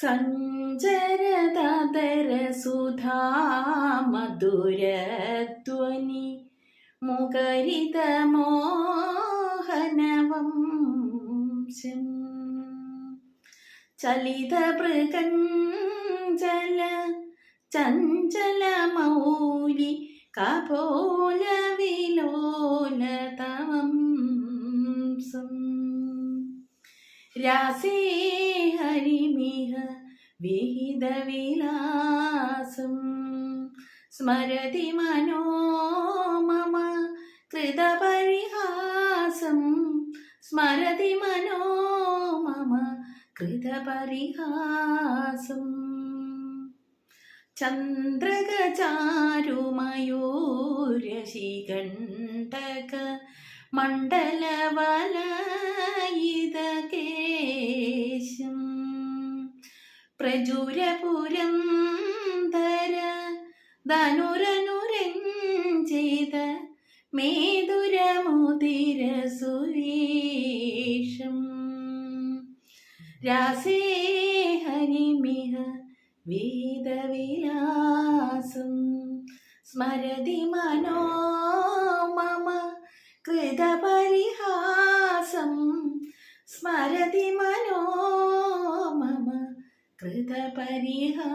സഞ്ചരതരസുധാ മധുരധ്വനി മുഖരിതമോഹനവംശം ചലിതമൃഗഞ്ജല ചഞ്ചലമൗലി കപോലവിലോലതവംസം രാസേ ഹരിമിഹ വിഹിതവിലാസം. സ്മരതി മനോമമ കൃതപരിഹാസം. സ്മരതി മനോമമ കൃതപരിഹാസം. ചന്ദ്രകചാരുമയൂരശികണ്ഠക മണ്ഡലവലയിതകേശം പ്രചുരപുരം ധര ധനുരനുരഞ്ജിത മേതുരമുതിര സുരേഷം രാസേ ഹരിമിഹ വേദവിലാസം. സ്മരതി മനോ മമ മനോ മമ കൃതപരിഹാസം